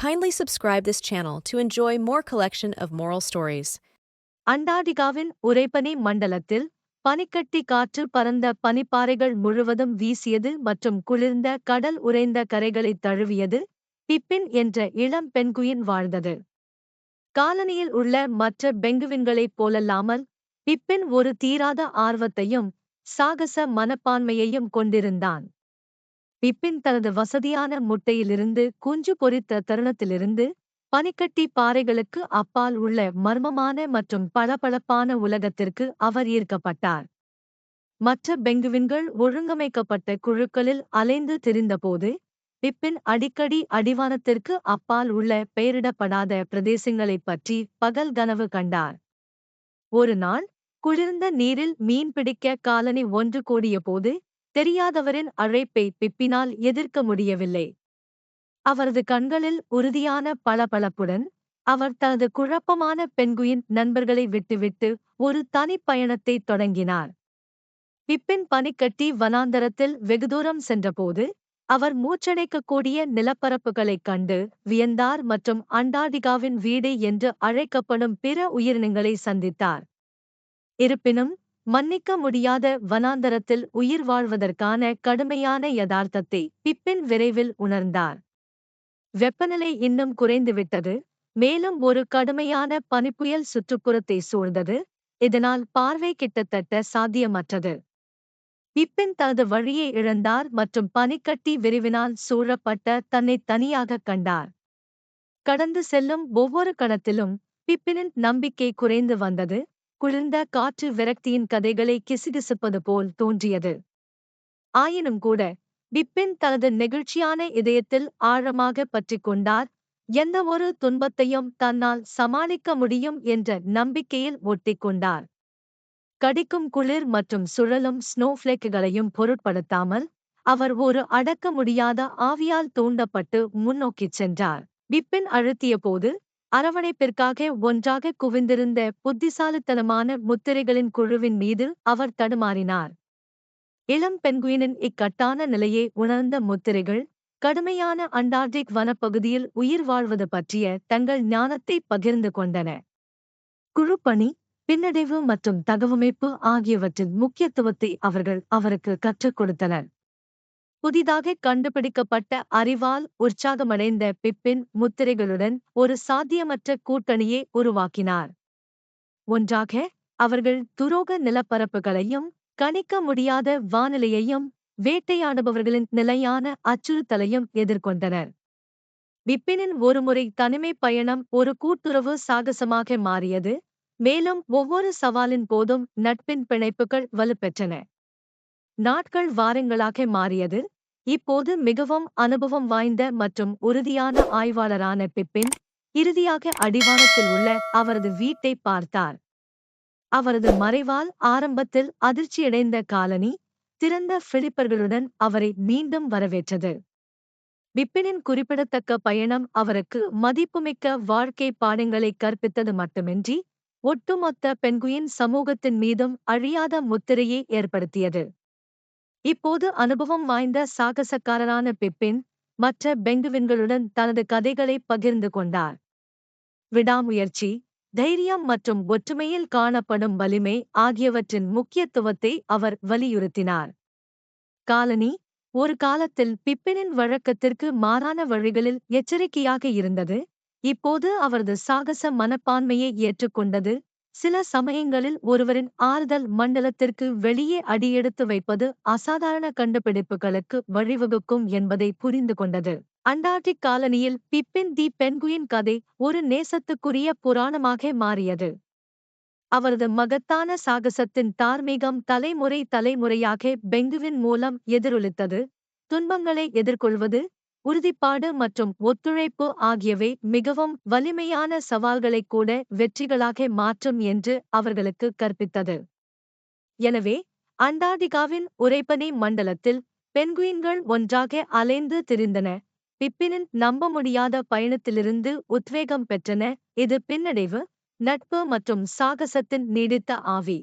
Kindly subscribe this channel to enjoy more collection of moral stories. அண்டார்டிகாவின் உறைபனி மண்டலத்தில் பனிக்கட்டி காற்று பறந்த பனிப்பாறைகள் முழுவதும் வீசியது மற்றும் குளிர்ந்த கடல் உறைந்த கரைகளைத் தழுவியது பிப்பின் என்ற இளம் பெண்குயின் வாழ்ந்தது காலனியில் உள்ள மற்ற பெங்குவின்களைப் போலல்லாமல் பிப்பின் ஒரு தீராத ஆர்வத்தையும் சாகச மனப்பான்மையையும் கொண்டிருந்தான் பிப்பின் தனது வசதியான முட்டையிலிருந்து குஞ்சு பொரித்த தருணத்திலிருந்து பனிக்கட்டி பாறைகளுக்கு அப்பால் உள்ள மர்மமான மற்றும் பளபளப்பான உலகத்திற்கு அவர் ஈர்க்கப்பட்டார். மற்ற பெங்குவின்கள் ஒழுங்கமைக்கப்பட்ட குழுக்களில் அலைந்து திரிந்தபோது பிப்பின் அடிக்கடி அடிவானத்திற்கு அப்பால் உள்ள பெயரிடப்படாத பிரதேசங்களைப் பற்றி பகல் கனவு கண்டார். ஒரு நாள் குளிர்ந்த நீரில் மீன் பிடிக்க காலனி ஒன்று கூடியபோது தெரியாதவரின் அழைப்பை பிப்பினால் எதிர்க்க முடியவில்லை. அவரது கண்களில் உறுதியான பளபளப்புடன் அவர் தனது குழப்பமான பெண்குயின் நண்பர்களை விட்டுவிட்டு ஒரு தனிப்பயணத்தை தொடங்கினார். பிப்பின் பனிக்கட்டி வனாந்தரத்தில் வெகுதூரம் சென்றபோது அவர் மூச்சடைக்கக்கூடிய நிலப்பரப்புகளைக் கண்டு வியந்தார் மற்றும் அண்டார்டிகாவின் வீடு என்று அழைக்கப்படும் பிற உயிரினங்களை சந்தித்தார். இருப்பினும் மன்னிக்க முடியாத வனாந்தரத்தில் உயிர் வாழ்வதற்கான கடுமையான யதார்த்தத்தை பிப்பின் விரைவில் உணர்ந்தார். வெப்பநிலை இன்னும் குறைந்துவிட்டது. மேலும் ஒரு கடுமையான பனிப்புயல் சுற்றுப்புறத்தை சூழ்ந்தது. இதனால் பார்வை கிட்டத்தட்ட சாத்தியமற்றது. பிப்பின் தனது வழியை இழந்தார் மற்றும் பனிக்கட்டி விரிவினால் சூழப்பட்ட தன்னை தனியாக கண்டார். கடந்து செல்லும் ஒவ்வொரு கணத்திலும் பிப்பினின் நம்பிக்கை குறைந்து வந்தது. குளிர்ந்த காற்று விரக்தியின் கதைகளை கிசுகிசுப்பது போல் தோன்றியது. ஆயினும் கூட பிப்பின் தனது நெகிழ்ச்சியான இதயத்தில் ஆழமாக பற்றிக் கொண்டார் எந்த ஒரு துன்பத்தையும் தன்னால் சமாளிக்க முடியும் என்ற நம்பிக்கையில் ஒட்டிக்கொண்டார் கடிக்கும் குளிர் மற்றும் சுழலும் ஸ்னோஃப்ளேக்குகளையும் பொருட்படுத்தாமல் அவர் ஒரு அடக்க முடியாத ஆவியால் தூண்டப்பட்டு முன்னோக்கிச் சென்றார். பிப்பின் அழுத்திய போது அரவணைப்பிற்காக ஒன்றாக குவிந்திருந்த புத்திசாலித்தனமான முத்திரைகளின் குழுவின் மீது அவர் தடுமாறினார். இளம் பெண்குயினின் இக்கட்டான நிலையை உணர்ந்த முத்திரைகள் கடுமையான அண்டார்டிக் வனப்பகுதியில் உயிர் வாழ்வது பற்றிய தங்கள் ஞானத்தை பகிர்ந்து கொண்டன. குழுப்பணி பின்னடைவு மற்றும் தகவமைப்பு ஆகியவற்றின் முக்கியத்துவத்தை அவர்கள் அவருக்கு கற்றுக் கொடுத்தனர். புதிதாக கண்டுபிடிக்கப்பட்ட அறிவால் உற்சாகமடைந்த பிப்பின் முத்திரைகளுடன் ஒரு சாத்தியமற்ற கூட்டணியை உருவாக்கினார். ஒன்றாக அவர்கள் துரோக நிலப்பரப்புகளையும் கணிக்க முடியாத வானிலையையும் வேட்டையாடுபவர்களின் நிலையான அச்சுறுத்தலையும் எதிர்கொண்டனர். பிப்பினின் ஒருமுறை தனிமை பயணம் ஒரு கூட்டுறவு சாகசமாக மாறியது மேலும் ஒவ்வொரு சவாலின் போதும் நட்பின் பிணைப்புகள் வலுப்பெற்றன. நாட்கள் வாரங்களாக மாறியது. இப்போது மிகவும் அனுபவம் வாய்ந்த மற்றும் உறுதியான ஆய்வாளரான பிப்பின் இறுதியாக அடிவானத்தில் உள்ள அவரது வீட்டை பார்த்தார். அவரது மறைவால் ஆரம்பத்தில் அதிர்ச்சியடைந்த காலனி திறந்த பிலிப்பர்களுடன் அவரை மீண்டும் வரவேற்றது. பிப்பினின் குறிப்பிடத்தக்க பயணம் அவருக்கு மதிப்புமிக்க வாழ்க்கை பாடங்களை கற்பித்தது மட்டுமின்றி ஒட்டுமொத்த பெண்குயின் சமூகத்தின் மீதும் அழியாத முத்திரையை ஏற்படுத்தியது. இப்போது அனுபவம் வாய்ந்த சாகசக்காரரான பிப்பின் மற்ற பெங்குவின்களுடன் தனது கதைகளை பகிர்ந்து கொண்டார். விடாமுயற்சி தைரியம் மற்றும் ஒற்றுமையில் காணப்படும் வலிமை ஆகியவற்றின் முக்கியத்துவத்தை அவர் வலியுறுத்தினார். காலனி ஒரு காலத்தில் பிப்பினின் வழக்கத்திற்கு மாறான வழிகளில் எச்சரிக்கையாக இருந்தது இப்போது அவரது சாகச மனப்பான்மையை ஏற்றுக்கொண்டது சில சமயங்களில் ஒருவரின் ஆறுதல் மண்டலத்திற்கு வெளியே அடியெடுத்து வைப்பது அசாதாரண கண்டுபிடிப்புகளுக்கு வழிவகுக்கும் என்பதை புரிந்து கொண்டது. அண்டார்டிக் காலனியில் பிப்பின் தி பென்குயின் கதை ஒரு நேசத்துக்குரிய புராணமாக மாறியது. அவரது மகத்தான சாகசத்தின் தார்மீகம் தலைமுறை தலைமுறையாக பெங்குவின் மூலம் எதிரொலித்தது. துன்பங்களை எதிர்கொள்வது உறுதிப்பாடு மற்றும் ஒத்துழைப்பு ஆகியவை மிகவும் வலிமையான சவால்களைக் கூட வெற்றிகளாக மாற்றும் என்று அவர்களுக்கு கற்பித்தது. எனவே அண்டார்டிகாவின் உறைபனி மண்டலத்தில் பென்குயின்கள் ஒன்றாக அலைந்து திரிந்தன. பிப்பினின் நம்ப முடியாத பயணத்திலிருந்து உத்வேகம் பெற்றன. இது பின்னடைவு நட்பு மற்றும் சாகசத்தின் நீடித்த ஆவி.